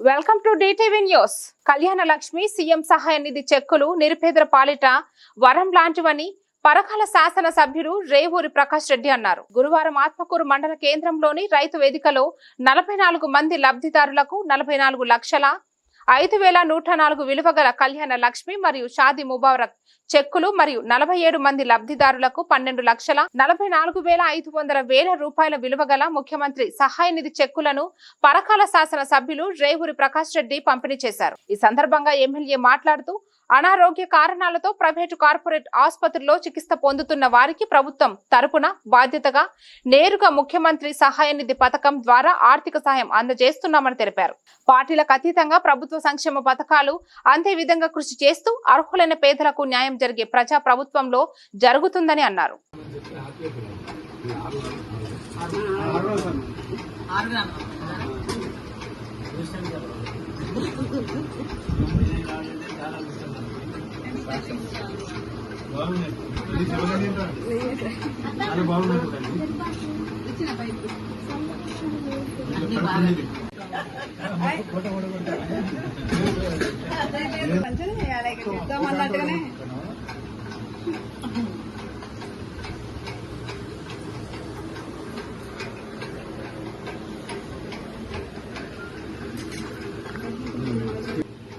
Welcome to DTV news Kalyana Lakshmi CM సహాయ నిధి చెక్కులు నిరుపేదల పాలిట వరం లాంటివని పరకాల శాసన సభ్యులు రేవూరి ప్రకాష్ రెడ్డి అన్నారు. గురువారం ఆత్మకూరు మండల కేంద్రంలోని రైతు వేదికలో నలభై నాలుగు మంది లబ్ధిదారులకు నలభై నాలుగు లక్షల ఐదు వేల నూట నాలుగు విలువ గల కళ్యాణ లక్ష్మి మరియు షాది ముబారక్ చెక్కులు మరియు నలభై ఏడు మంది లబ్ధిదారులకు పన్నెండు లక్షల నలభై నాలుగు వేల ఐదు వందల వేల రూపాయల విలువ గల ముఖ్యమంత్రి సహాయ నిధి చెక్కులను పరకాల శాసన సభ్యులు రేవూరి ప్రకాష్ రెడ్డి పంపిణీ చేశారు. ఈ సందర్భంగా ఎమ్మెల్యే మాట్లాడుతూ అనారోగ్య కారణాలతో ప్రైవేటు కార్పొరేట్ ఆసుపత్రిలో చికిత్స పొందుతున్న వారికి ప్రభుత్వం తరపున బాధ్యతగా నేరుగా ముఖ్యమంత్రి సహాయ నిధి పథకం ద్వారా ఆర్థిక సహాయం అందజేస్తున్నామని తెలిపారు. పార్టీలకు అతీతంగా ప్రభుత్వ సంక్షేమ పథకాలు అందే విధంగా కృషి చేస్తూ అర్హులైన పేదలకు న్యాయం జరిగే ప్రజా ప్రభుత్వంలో జరుగుతుందని అన్నారు. బాగుంది ఇది చేయాలి ఏంటో. చెప్తామన్నట్టుగానే